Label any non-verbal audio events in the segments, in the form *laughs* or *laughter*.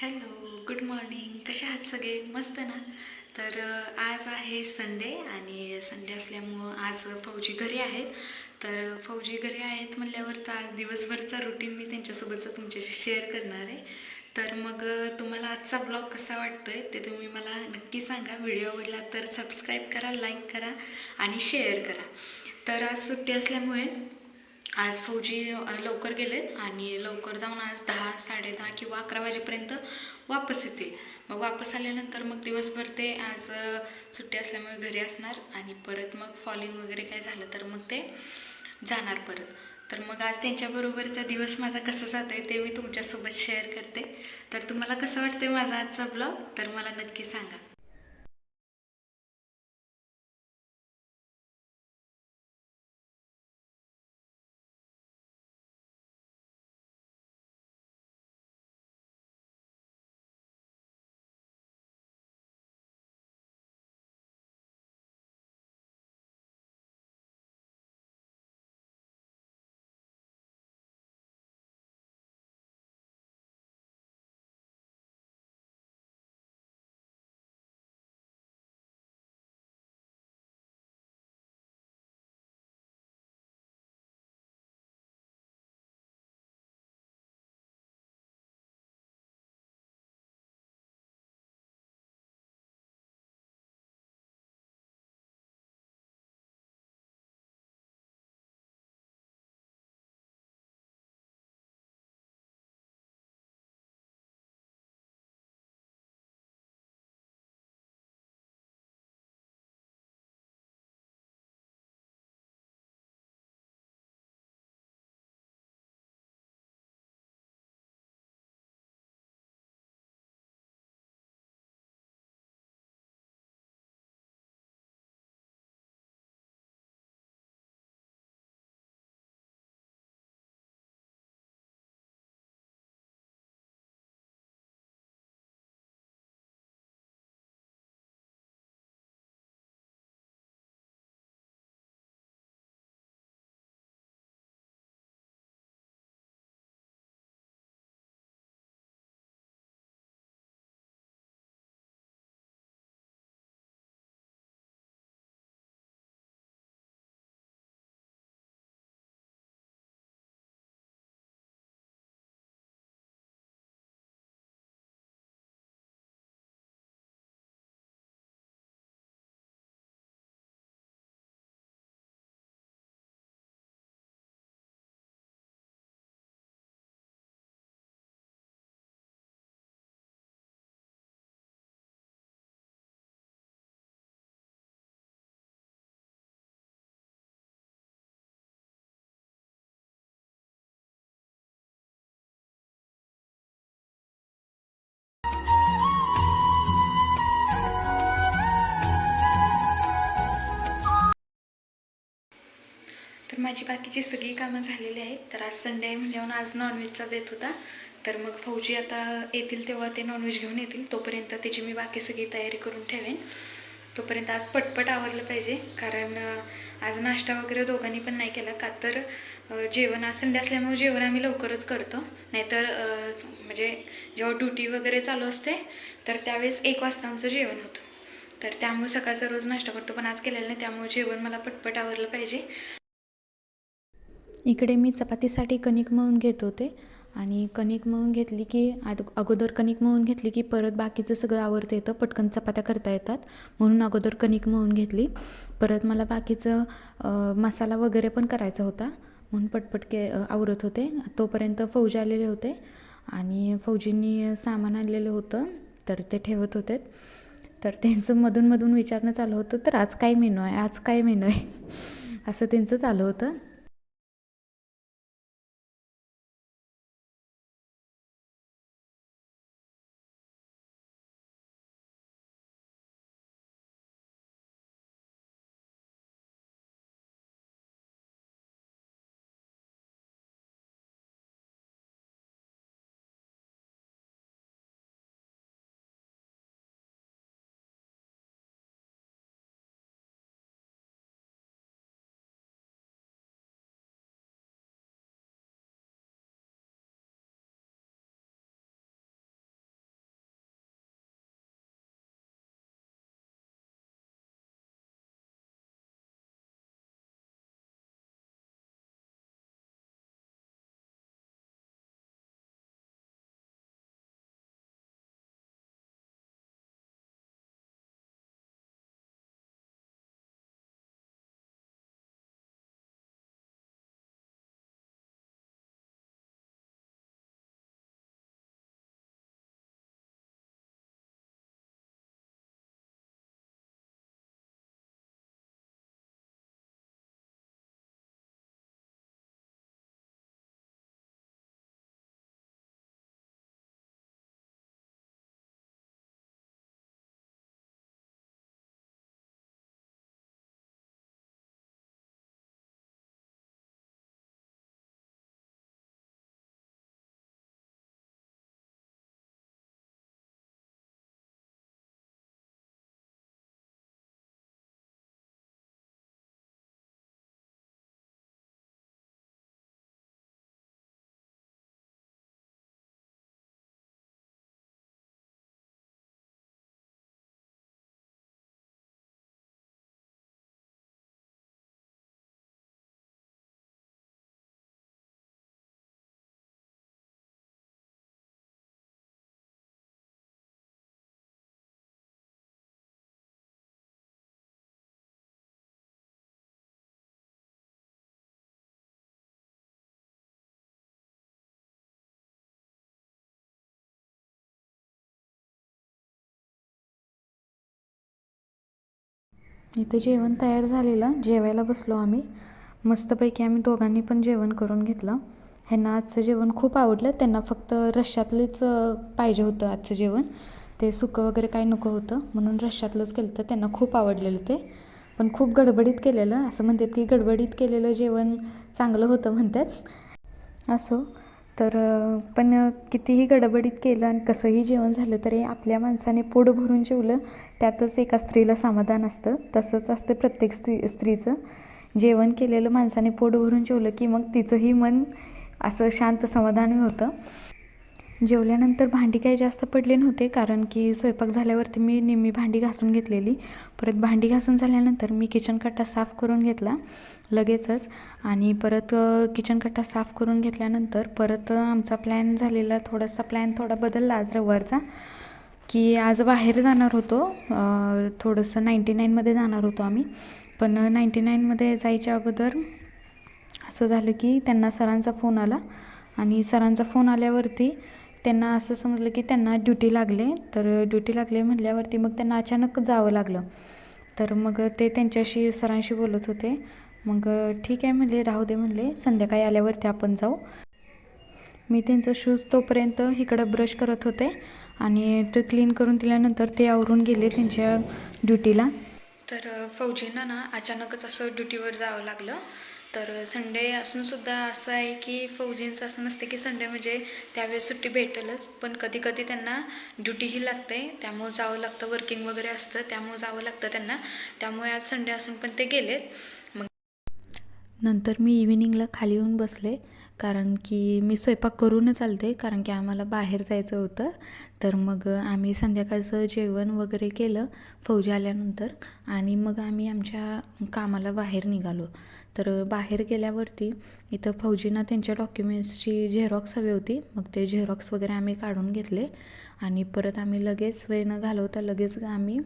Hello good morning. कसे आहात सगळे? मस्त ना? तर आज आहे संडे आणि संडे असल्यामुळं आज फौजी घरी आहेत. तर फौजी घरी आहेत म्हणल्यावर तर आज दिवसभरचा रुटीन मी त्यांच्यासोबतचा तुमच्याशी शेअर करणार आहे. तर मग तुम्हाला आजचा ब्लॉग कसा वाटतो आहे ते तुम्ही मला नक्की सांगा. व्हिडिओ आवडला तर सबस्क्राईब करा लाईक करा आणि शेअर करा. तर आज सुट्टी असल्यामुळे आज फौजी लवकर गेलेत आणि लवकर जाऊन आज दहा साडेदहा किंवा अकरा वाजेपर्यंत वापस येतील. मग वापस आल्यानंतर मग दिवसभर ते आज सुट्टी असल्यामुळे घरी असणार आणि परत मग फॉलिंग वगैरे काय झालं तर मग ते जाणार परत. तर मग आज त्यांच्याबरोबरचा दिवस माझा कसा जात आहे ते मी तुमच्यासोबत शेअर करते. तर तुम्हाला कसं वाटतं माझा आजचा ब्लॉग तर मला नक्की सांगा. तर माझी बाकीची सगळी कामं झालेली आहेत. तर आज संडे आहे म्हणल्यावर आज नॉनव्हेजचा देत होता. तर मग फौजी आता येतील तेव्हा ते नॉनव्हेज घेऊन येतील. तोपर्यंत त्याची मी बाकी सगळी तयारी करून ठेवेन. तोपर्यंत आज पटपट आवरलं पाहिजे. कारण आज नाश्ता वगैरे दोघांनी पण नाही केला. का तर जेवण आज संडे असल्यामुळे जेवण आम्ही लवकरच करतो. नाहीतर म्हणजे जेव्हा ड्युटी वगैरे चालू असते तर त्यावेळेस एक वाजता आमचं जेवण होतं. तर त्यामुळे सकाळचा रोज नाश्ता करतो. पण आज केलेलं नाही. त्यामुळे जेवण मला पटपट आवरलं पाहिजे. इकडे मी चपातीसाठी कणिक मळून घेत होते आणि कणिक मळून घेतली की आद अगोदर कणिक मळून घेतली की परत बाकीचं सगळं आवडता येतं पटकन चपात्या करता येतात. म्हणून अगोदर कणिक मळून घेतली. परत मला बाकीचं मसाला वगैरे पण करायचा होता. म्हणून पटपट के आवरत होते. तोपर्यंत फौजी आलेले होते आणि फौजींनी सामान आणलेलं होतं तर ते ठेवत होते. तर त्यांचं मधून विचारणं चालू होतं तर आज काय मेनू आहे? आज काय मेनू आहे? *laughs* असं त्यांचं चालू होतं. इथं जेवण तयार झालेलं. जेवायला बसलो आम्ही. मस्तपैकी आम्ही दोघांनी पण जेवण करून घेतलं. ह्यांना आजचं जेवण खूप आवडलं. त्यांना फक्त रश्श्यातलेच पाहिजे होतं आजचं जेवण. ते सुकं वगैरे काही नको होतं. म्हणून रश्श्यातलंच केलं तर त्यांना खूप आवडलेलं ते. पण खूप गडबडीत केलेलं. असं म्हणतात की गडबडीत केलेलं जेवण चांगलं होतं म्हणतात. असो. तर पण कितीही गडबडीत केलं आणि कसंही जेवण झालं तरी आपल्या माणसाने पोट भरून जेवलं त्यातच एका स्त्रीला समाधान असतं. तसंच असतं प्रत्येक स्त्री स्त्रीचं. जेवण केलेलं माणसाने पोट भरून जेवलं की मग तिचंही मन असं शांत समाधान होतं. जेवल्यानंतर भांडी काही जास्त पडले नव्हते कारण की स्वयंपाक झाल्यावरती मी निम्मी भांडी घासून घेतलेली. परत भांडी घासून झाल्यानंतर मी किचन कट्टा साफ करून घेतला लगेचच. आणि परत किचन कट्टा साफ करून घेतल्यानंतर परत आमचा प्लॅन झालेला थोडासा प्लॅन थोडा बदलला आज रविवारचा की आज बाहेर जाणार होतो. थोडंसं नाईंटी नाईनमध्ये जाणार होतो आम्ही. पण नाईंटी नाईनमध्ये जायच्या अगोदर असं झालं की त्यांना सरांचा फोन आला. आणि सरांचा फोन आल्यावरती त्यांना असं समजलं की त्यांना ड्युटी लागले. तर ड्युटी लागले म्हणल्यावरती मग त्यांना अचानक जावं लागलं. तर मग ते त्यांच्याशी सरांशी बोलत होते. मग ठीक आहे म्हणले राहू दे म्हणले. संध्याकाळी आल्यावरती आपण जाऊ. मी त्यांचं शूज तोपर्यंत इकडं ब्रश करत होते आणि ते क्लीन करून दिल्यानंतर ते आवरून गेले त्यांच्या ड्युटीला तर फौजींना ना अचानकच असं ड्युटीवर जावं लागलं. तर संडे असूनसुद्धा असं आहे की फौजींचं असं नसते की संडे म्हणजे त्यावेळेस सुट्टी भेटेलच. पण कधी कधी त्यांना ड्युटीही लागते त्यामुळं जावं लागतं वर्किंग वगैरे असतं त्यामुळं जावं लागतं त्यांना. त्यामुळे आज संडे असून पण ते गेलेत. मग नंतर मी इव्हिनिंगला खाली येऊन बसले कारण की मी स्वयंपाक करूनच आलते कारण की आम्हाला बाहेर जायचं होतं. तर मग आम्ही संध्याकाळचं जेवण वगैरे केलं फौजी आल्यानंतर. आणि मग आम्ही आमच्या कामाला बाहेर निघालो. तर बाहेर गेल्यावरती इथं फौजींना त्यांच्या डॉक्युमेंट्सची झेरॉक्स हवी होती. मग ते झेरॉक्स वगैरे आम्ही काढून घेतले. आणि परत आम्ही लगेच वेळ न घालवता लगेच आम्ही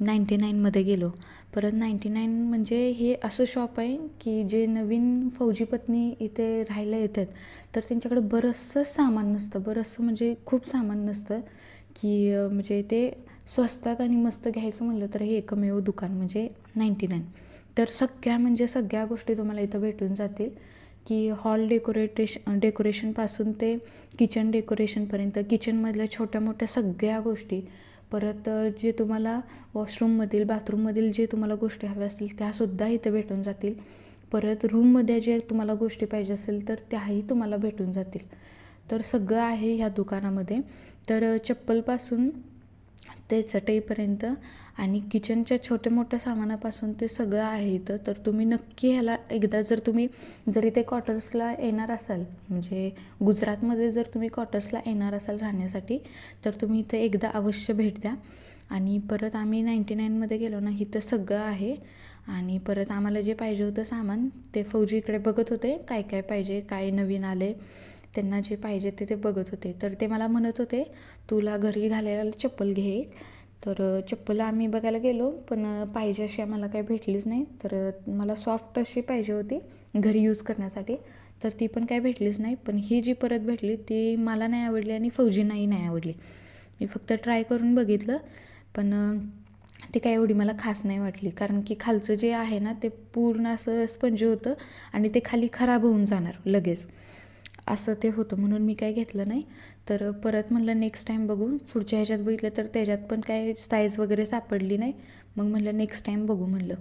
नाईंटी नाईनमध्ये गेलो. परत नाईंटी नाईन म्हणजे हे असं शॉप आहे की जे नवीन फौजी पत्नी इथे राहायला येतात. तर त्यांच्याकडे बरंचसं सामान नसतं. बरंचसं म्हणजे खूप सामान नसतं की म्हणजे ते स्वस्तात आणि मस्त घ्यायचं म्हणलं तर हे एकमेव दुकान म्हणजे नाईंटी नाईन. तर सगळ्या म्हणजे सगळ्या गोष्टी तुम्हाला इथं भेटून जातील की हॉल डेकोरेटेश डेकोरेशनपासून ते किचन डेकोरेशनपर्यंत किचनमधल्या छोट्या मोठ्या सगळ्या गोष्टी. परत जे तुम्हाला वॉशरूममधील बाथरूममधील जे तुम्हाला गोष्टी हव्या असतील त्यासुद्धा इथं भेटून जातील. परत रूममध्ये जे तुम्हाला गोष्टी पाहिजे असेल तर त्याही तुम्हाला भेटून जातील. तर सगळं आहे ह्या दुकानामध्ये. तर चप्पलपासून ते चटईपर्यंत आणि किचनच्या छोट्या मोठ्या सामानापासून ते सगळं आहे इथं. तर तुम्ही नक्की ह्याला एकदा जर तुम्ही जर इथे क्वार्टर्सला येणार असाल म्हणजे गुजरातमध्ये जर तुम्ही क्वार्टर्सला येणार असाल राहण्यासाठी तर तुम्ही इथं एकदा अवश्य भेट द्या. आणि परत आम्ही नाईंटी नाईनमध्ये गेलो ना इथं सगळं आहे. आणि परत आम्हाला जे पाहिजे होतं सामान ते फौजी इकडे बघत होते काय काय पाहिजे काय नवीन आले. त्यांना जे पाहिजे ते ते बघत होते. तर ते मला म्हणत होते तुला घरी घालायला चप्पल घे एक. तर चप्पल आम्ही बघायला गेलो पण पाहिजे अशी आम्हाला काही भेटलीच नाही. तर मला सॉफ्ट अशी पाहिजे होती घरी यूज करण्यासाठी. तर ती पण काही भेटलीच नाही. पण ही जी परत भेटली ती मला नाही आवडली आणि फौजींनाही नाही आवडली. मी फक्त ट्राय करून बघितलं. पण ती काय एवढी मला खास नाही वाटली. कारण की खालचं जे आहे ना ते पूर्ण असं स्पंजी होतं आणि ते खाली खराब होऊन जाणार लगेच. असं ते होतं. म्हणून मी काय घेतलं नाही. तर परत म्हणलं नेक्स्ट टाईम बघू. पुढच्या ह्याच्यात बघितलं तर त्याच्यात पण काय साईज वगैरे सापडली नाही. मग म्हणलं नेक्स्ट टाईम बघू म्हणलं.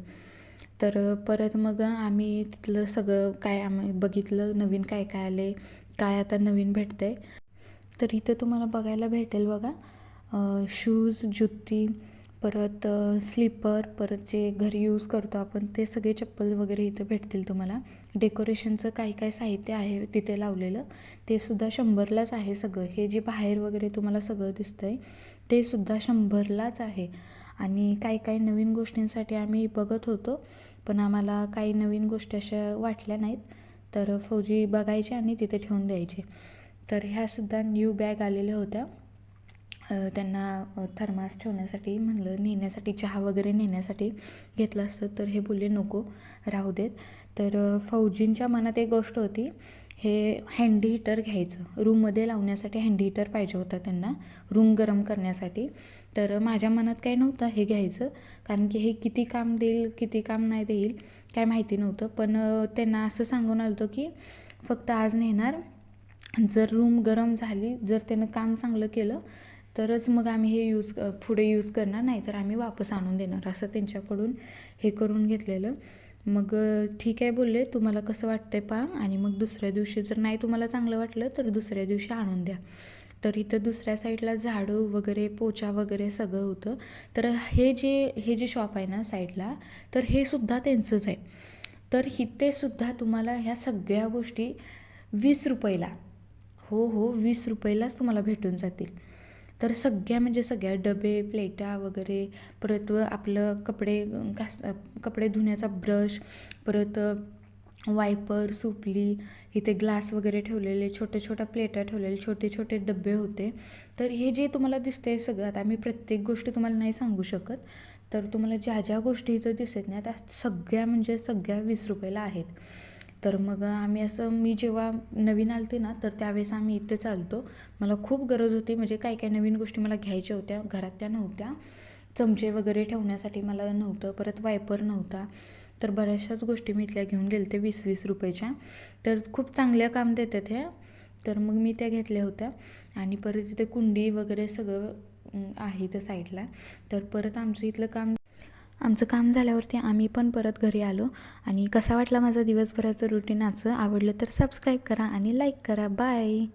तर परत मग आम्ही तिथलं सगळं काय आम्ही बघितलं नवीन काय काय आले काय आता नवीन भेटतं आहे तर इथं तुम्हाला बघायला भेटेल बघा. शूज जुत्ती परत स्लीपर परत जे घरी यूज करतो आपण ते सगळे चप्पल वगैरे इथं भेटतील तुम्हाला. डेकोरेशनचं काही काय साहित्य आहे तिथे लावलेलं ते सुद्धा शंभरलाच आहे सगळं. हे जे बाहेर वगैरे तुम्हाला सगळं दिसतं आहे ते सुद्धा शंभरलाच आहे. आणि काही काही नवीन गोष्टींसाठी आम्ही बघत होतो पण आम्हाला काही नवीन गोष्टी अशा वाटल्या नाहीत. तर फौजी बघायचे आणि तिथे ठेवून द्यायचे. तर ह्यासुद्धा न्यू बॅग आलेल्या होत्या. त्यांना थर्मास ठेवण्यासाठी म्हणलं नेण्यासाठी चहा वगैरे नेण्यासाठी घेतलं असतं. तर हे बोलले नको राहू देत. तर फौजींच्या मनात एक गोष्ट होती हे हँडी हिटर घ्यायचं. रूममध्ये लावण्यासाठी हँडी हिटर पाहिजे होता त्यांना रूम गरम करण्यासाठी. तर माझ्या मनात काही नव्हतं हे घ्यायचं कारण की हे किती काम देईल किती काम नाही देईल काय माहिती नव्हतं. पण त्यांना असं सांगून आलं होतं की फक्त आज नेणार जर रूम गरम झाली जर त्यानं काम चांगलं केलं तरच मग आम्ही हे यूज पुढे यूज करणार नाही तर आम्ही वापस आणून देणार असं त्यांच्याकडून हे करून घेतलेलं. मग ठीक आहे बोलले तुम्हाला कसं वाटतंय पहा आणि मग दुसऱ्या दिवशी जर नाही तुम्हाला चांगलं वाटलं तर दुसऱ्या दिवशी आणून द्या. तर इथं दुसऱ्या साईडला झाडू वगैरे पोचा वगैरे सगळं होतं. तर हे जे हे जे शॉप आहे ना साईडला तर हे सुद्धा त्यांचंच आहे. तर इथे सुद्धा तुम्हाला ह्या सगळ्या गोष्टी वीस रुपयाला हो हो वीस रुपयालाच तुम्हाला भेटून जातील. तर सगळ्या म्हणजे सगळ्या डबे प्लेटा वगैरे परत आपलं कपडे घास कपडे धुण्याचा ब्रश परत वायपर सुपली इथे ग्लास वगैरे ठेवलेले छोट्या छोट्या प्लेटा ठेवलेले छोटे छोटे डबे होते. तर हे जे तुम्हाला दिसते सगळं आता मी प्रत्येक गोष्ट तुम्हाला नाही सांगू शकत तर तुम्हाला ज्या ज्या गोष्टी इथं दिसत नाही त्या सगळ्या म्हणजे सगळ्या वीस रुपयाला आहेत. तर मग आम्ही असं मी जेव्हा नवीन आलते ना तर त्यावेळेस आम्ही इथे चालतो. मला खूप गरज होती म्हणजे काय काय नवीन गोष्टी मला घ्यायच्या होत्या घरात त्या नव्हत्या. चमचे वगैरे ठेवण्यासाठी मला नव्हतं परत वायपर नव्हता. तर बऱ्याचशाच गोष्टी मी इथल्या घेऊन गेले ते वीस वीस रुपयाच्या. तर खूप चांगल्या काम देतात ह्या. तर मग मी त्या घेतल्या होत्या. आणि परत इथे कुंडी वगैरे सगळं आहे त्या साईडला. तर परत आमचं इथलं काम आमचं काम झाल्यावरती आम्ही पण परत घरी आलो. आणि कसा वाटला माझा दिवसभराचं रुटीन आजचं? आवडलं तर सबस्क्राईब करा आणि लाईक करा. बाय